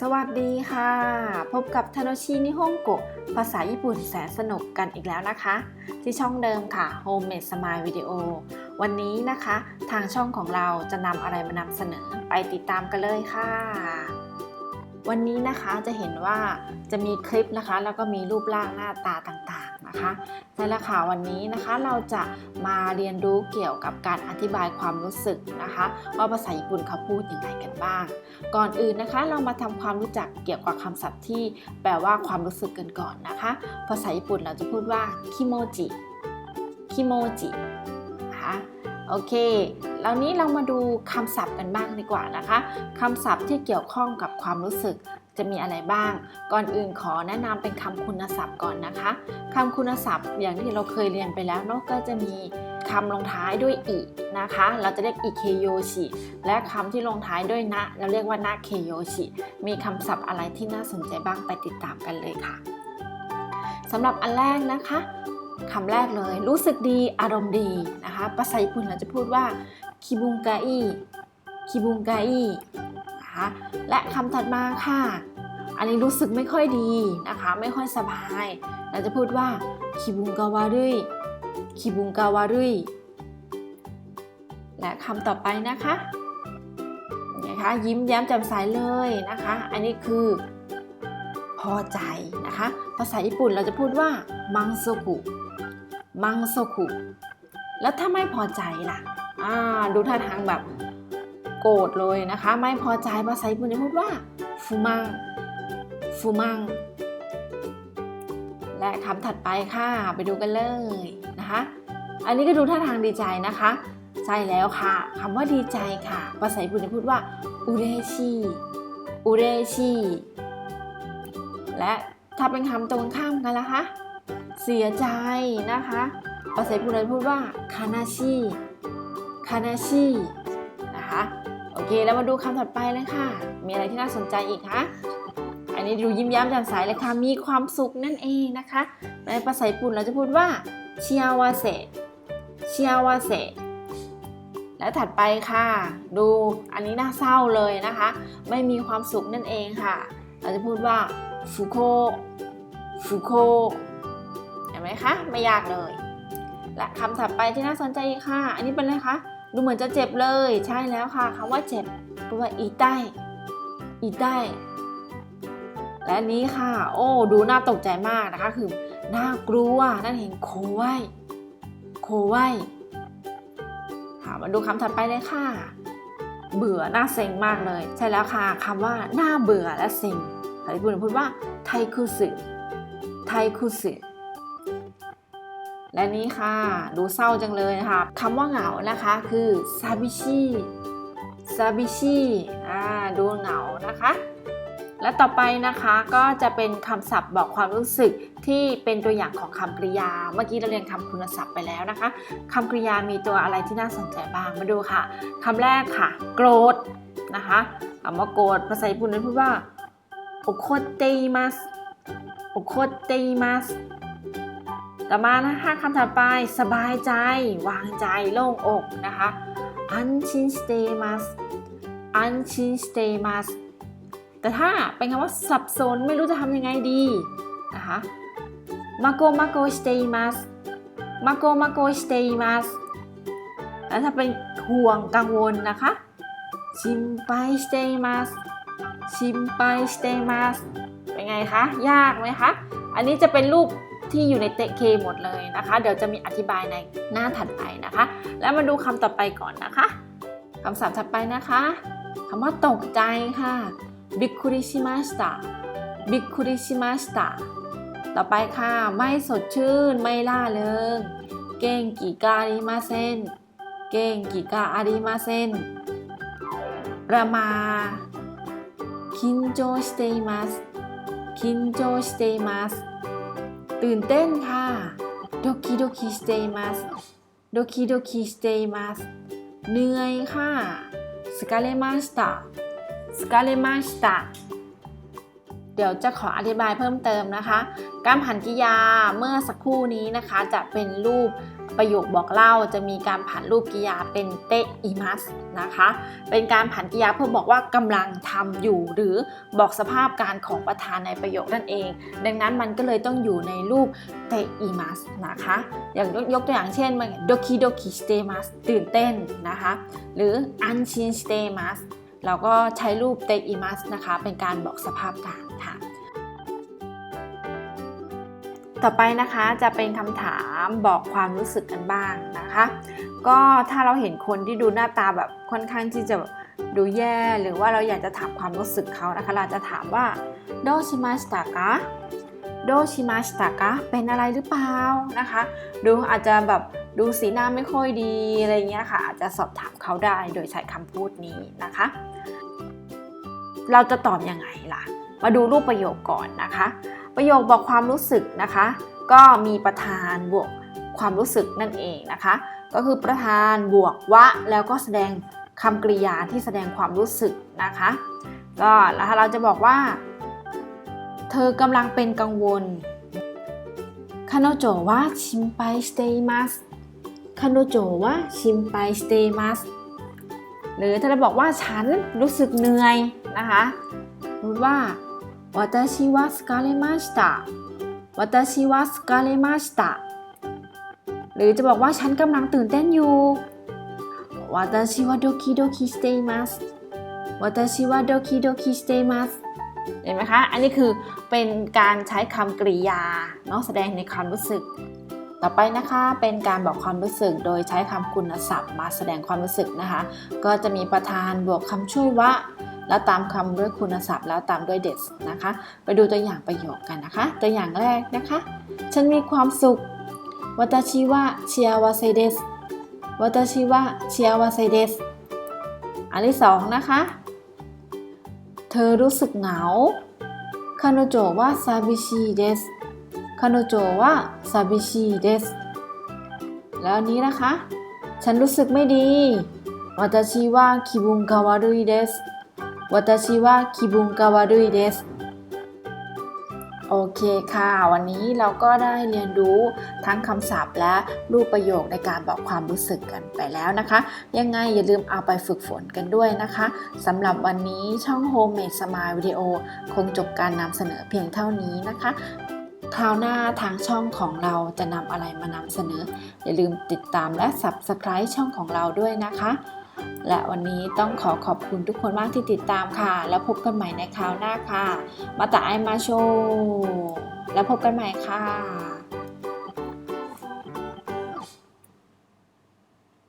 สวัสดีค่ะ พบกับทานชินิฮงโกะภาษาญี่ปุ่นแสนสนุกกันอีกแล้วนะคะ ที่ช่องเดิมค่ะ Homemade Smile Video วันนี้นะคะ ทางช่องของเราจะนำอะไรมานำเสนอไปติดตามกันเลยค่ะ วันนี้นะคะจะเห็นว่าจะมีคลิปนะคะ แล้วก็มีรูปร่างหน้าตาต่าง นะคะใช่แล้วค่ะวันนี้นะคะเราจะมาเรียนรู้เกี่ยวกับการอธิบายความรู้สึกนะคะ ว่าภาษาญี่ปุ่นเขาพูดยังไงกันบ้าง ก่อนอื่นนะคะ เรามาทำความรู้จักเกี่ยวกับคำศัพท์ที่แปลว่าความรู้สึกกันก่อนนะคะ ภาษาญี่ปุ่นเราจะพูดว่าคิโมจิคิโมจินะคะโอเคแล้วนี้เรามาดูคำศัพท์กันบ้างดีกว่านะคะคำศัพท์ที่เกี่ยวข้องกับความรู้สึก จะมีอะไรบ้าง ก่อนอื่นขอแนะนำเป็นคำคุณศัพท์ก่อนนะคะคำคุณศัพท์อย่างที่เราเคยเรียนไปแล้วเนอะก็จะมีคำลงท้ายด้วยอินะคะ เราจะเรียกอิเคโยชิและคำที่ลงท้ายด้วยนะ เราเรียกว่านะเคโยชิมีคำศัพท์อะไรที่น่าสนใจบ้างไปติดตามกันเลยค่ะสำหรับอันแรกนะคะคำแรกเลยรู้สึกดีอารมณ์ดีนะคะภาษาญี่ปุ่นเราจะพูดว่าคิบุงกาอิคิบุงกาอิ นะคะ และคำถัดมาค่ะ อันนี้รู้สึกไม่ค่อยดีนะคะ ไม่ค่อยสบาย เราจะพูดว่าคิบุงกาวารุยคิบุงกาวารุยและคำต่อไปนะคะนะคะยิ้มแย้มแจ่มใสเลยนะคะ อันนี้คือพอใจนะคะ ภาษาญี่ปุ่นเราจะพูดว่ามังโซกุมังโซกุแล้วถ้าไม่พอใจล่ะอ่าดูท่าทางแบบ โกรธเลยนะคะ ไม่พอใจภาษาญี่ปุ่นจะพูดว่าฟูมังฟูมังและคำถัดไปค่ะ ไปดูกันเลยนะคะ อันนี้ก็ดูท่าทางดีใจนะคะ ใช่แล้วค่ะคำว่าดีใจค่ะ ภาษาญี่ปุ่นจะพูดว่าอุเรชิอุเรชิและถ้าเป็นคำตรงข้ามกันล่ะคะ เสียใจนะคะ ภาษาญี่ปุ่นจะพูดว่าคานาชิคานาชิ โอเค แล้วมาดูคำถัดไปเลยค่ะ มีอะไรที่น่าสนใจอีกคะอันนี้ดูยิ้มแย้มแจ่มใสเลยค่ะ มีความสุขนั่นเองนะคะ ในภาษาญี่ปุ่นเราจะพูดว่าเชียวาเซเชียวาเซและถัดไปค่ะ ดูอันนี้น่าเศร้าเลยนะคะ ไม่มีความสุขนั่นเองค่ะ เราจะพูดว่าฟุโคฟุโคเห็นไหมคะ ไม่ยากเลย และคำถัดไปที่น่าสนใจค่ะ อันนี้เป็นอะไรคะ ดูเหมือนจะเจ็บเลย ใช่แล้วค่ะคำว่าเจ็บแปลว่าอีใต้อีใต้และนี้ค่ะ โอ้ดูน่าตกใจมากนะคะ คือน่ากลัวนั่นเห็นโคไว้โคไว้ค่ะมาดูคำถัดไปเลยค่ะ เบื่อน้าเซ็งมากเลย ใช่แล้วค่ะคำว่าน้าเบื่อและเซ็งภาษาญี่ปุ่นพูดว่าไทคุสึไทคุสึ และนี้ค่ะ ดูเศร้าจังเลยนะคะคำว่าเหงานะคะคือซาบิชิซาบิชิอ่าดูเหงานะคะและต่อไปนะคะก็จะเป็นคำศัพท์บอกความรู้สึกที่เป็นตัวอย่างของคำกริยา เมื่อกี้เราเรียนคำคุณศัพท์ไปแล้วนะคะคำกริยามีตัวอะไรที่น่าสนใจบ้างมาดูค่ะคำแรกค่ะ โกรธนะคะคำว่าโกรธภาษาญี่ปุ่นนั้นพูดว่าโอโคเตมัสโอโคเตมัส ต่อมานะคะคำถัดไปสบายใจ วางใจโล่งอกนะคะอันชินสเตมัสอันชินสเตมัสแต่ถ้าเป็นคำว่าสับสนไม่รู้จะทำยังไงดีนะคะมาโกมาโกสเตมัสมาโกมาโกสเตมัสแล้วถ้าเป็นห่วงกังวลนะคะชิมไปสเตมัสชิมไปสเตมัสเป็นไงคะ ยากไหมคะ อันนี้จะเป็นรูป ที่อยู่ในเตเคหมดเลยนะคะ เดี๋ยวจะมีอธิบายในหน้าถัดไปนะคะ แล้วมาดูคำต่อไปก่อนนะคะคำศัพท์ถัดไปนะคะคำว่าตกใจค่ะบิคุริชิมาสตาบิคุริชิมาสตาต่อไปค่ะ ไม่สดชื่น ไม่ล่าเริง เก่งกิกาอาริมาเซนเก่งกิกาอาริมาเซนประมาคินโจสเตมัสคินโจสเตื่นเต้นค่ะโดคิโดคิสเตมัสโดคิโดคิสเตมัสเหนื่อยค่ะสกาเลมาสตาสกาเลมาสตาเดี๋ยวจะขออธิบายเพิ่มเติมนะคะ การผันกิยาเมื่อสักครู่นี้นะคะจะเป็นรูป ประโยคบอกเล่าจะมีการผันรูปกริยาเป็นเตอิมัสนะคะ เป็นการผันกริยาเพื่อบอกว่ากำลังทำอยู่ หรือบอกสภาพการของประธานในประโยคนั่นเอง ดังนั้นมันก็เลยต้องอยู่ในรูปเตอิมัสนะคะ อย่างยกยกตัวอย่างเช่นมันโดคิโดคิสเตมัสตื่นเต้นนะคะ หรืออันชินสเตมัสเราก็ใช้รูปเตอิมัสนะคะ เป็นการบอกสภาพการ ต่อไปนะคะจะเป็นคำถามบอกความรู้สึกกันบ้างนะคะ ก็ถ้าเราเห็นคนที่ดูหน้าตาแบบค่อนข้างที่จะดูแย่หรือว่าเราอยากจะถามความรู้สึกเขานะคะ เราจะถามว่าโดชิมาสตากะโดชิมาสตากะเป็นอะไรหรือเปล่านะคะ ดูอาจจะแบบดูสีหน้าไม่ค่อยดีอะไรเงี้ยค่ะ อาจจะสอบถามเขาได้โดยใช้คำพูดนี้นะคะ เราจะตอบยังไงล่ะ มาดูรูปประโยคก่อนนะคะ ประโยคบอกความรู้สึกนะคะ ก็มีประธานบวกความรู้สึกนั่นเองนะคะ ก็คือประธานบวกวะ แล้วก็แสดงคำกริยาที่แสดงความรู้สึกนะคะก็แล้วเราจะบอกว่า เธอกำลังเป็นกังวลคาโนโจวะชิมไปสเตมัสคาโนโจวะชิมไปสเตมัสหรือถ้าเราบอกว่าฉันรู้สึกเหนื่อยนะคะ สมมติว่า 私は疲れました私は疲れましたหรือจะบอกว่าฉันกำลังตื่นเต้นอยู่私はドキドキしています私はドキドキしていますเห็นไหมคะ อันนี้คือเป็นการใช้คำกริยาเนาะแสดงในความรู้สึก ต่อไปนะคะเป็นการบอกความรู้สึกโดยใช้คำคุณศัพท์มาแสดงความรู้สึกนะคะ ก็จะมีประธานบวกคำช่วยวะ แล้วตามคำด้วยคุณศัพท์แล้วตามด้วยเดสนะคะ ไปดูตัวอย่างประโยคกันนะคะ ตัวอย่างแรกนะคะ ฉันมีความสุขวาตาชิวะเชียวาเซเดสวาตาชิวะเชียวาเซเดสอันที่สองนะคะ เธอรู้สึกเหงาคาโนโจวะซาบิชิเดสคาโนโจวะซาบิชิเดสแล้วนนี้นะคะ ฉันรู้สึกไม่ดีวาตาชิวะคิบุงกาวารุยเดส 私は気分が悪いですโอเคค่ะ วันนี้เราก็ได้เรียนรู้ทั้งคำศัพท์และรูปประโยคในการบอกความรู้สึกกันไปแล้วนะคะ ยังไงอย่าลืมเอาไปฝึกฝนกันด้วยนะคะสำหรับวันนี้ช่อง Homemade Smile Video คงจบการนำเสนอเพียงเท่านี้นะคะ คราวหน้าทางช่องของเราจะนำอะไรมานำเสนอ อย่าลืมติดตามและ Subscribe ช่องของเราด้วยนะคะ และวันนี้ต้องขอขอบคุณทุกคนมากที่ติดตามค่ะ แล้วพบกันใหม่ในคราวหน้าค่ะ มาตาไอมาโชแล้วพบกันใหม่ค่ะ